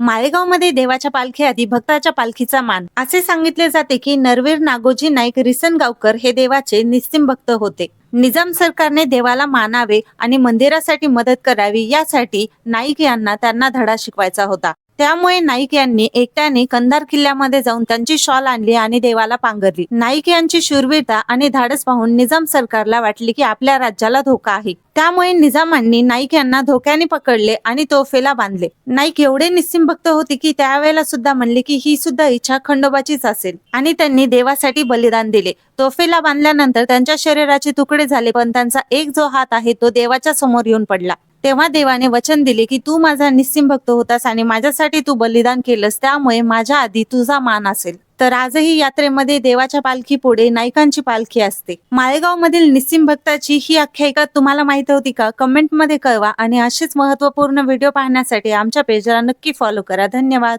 माळेगावमध्ये देवाच्या पालखी आधी भक्ताच्या पालखीचा मान. असे सांगितले जाते की नरवीर नागोजी नाईक रिसनगावकर हे देवाचे निस्सिम भक्त होते. निजाम सरकारने देवाला मानावे आणि मंदिरासाठी मदत करावी यासाठी नाईक यांना त्यांना धडा शिकवायचा होता. त्यामुळे नाईक यांनी एकट्याने कंधार किल्ल्यामध्ये जाऊन त्यांची शॉल आणली आणि देवाला पांघरली. नाईक यांची शूरवीरता आणि धाडस पाहून निजाम सरकारला वाटले की आपल्या राज्याला धोका आहे. त्यामुळे निजामांनी नाईक यांना धोक्याने पकडले आणि तोफेला बांधले. नाईक एवढे निस्सिम भक्त होते की त्यावेळेला सुद्धा म्हणले की ही सुद्धा इच्छा खंडोबाचीच असेल. आणि त्यांनी देवासाठी बलिदान दिले. तोफेला बांधल्यानंतर त्यांच्या शरीराचे तुकडे झाले पण त्यांचा एक जो हात आहे तो देवाच्या समोर येऊन पडला. तेव्हा देवाने वचन दिले की तू माझा निस्सिम भक्त होतास आणि माझ्यासाठी तू बलिदान केलंस त्यामुळे माझ्या आधी तुझा मान असेल. तर आजही यात्रेमध्ये देवाच्या पालखी पुढे नायकांची पालखी असते. माळेगाव मधील निस्सिम भक्ताची ही आख्यायिका तुम्हाला माहीत होती का? कमेंटमध्ये कळवा आणि असेच महत्त्वपूर्ण व्हिडिओ पाहण्यासाठी आमच्या पेजला नक्की फॉलो करा. धन्यवाद.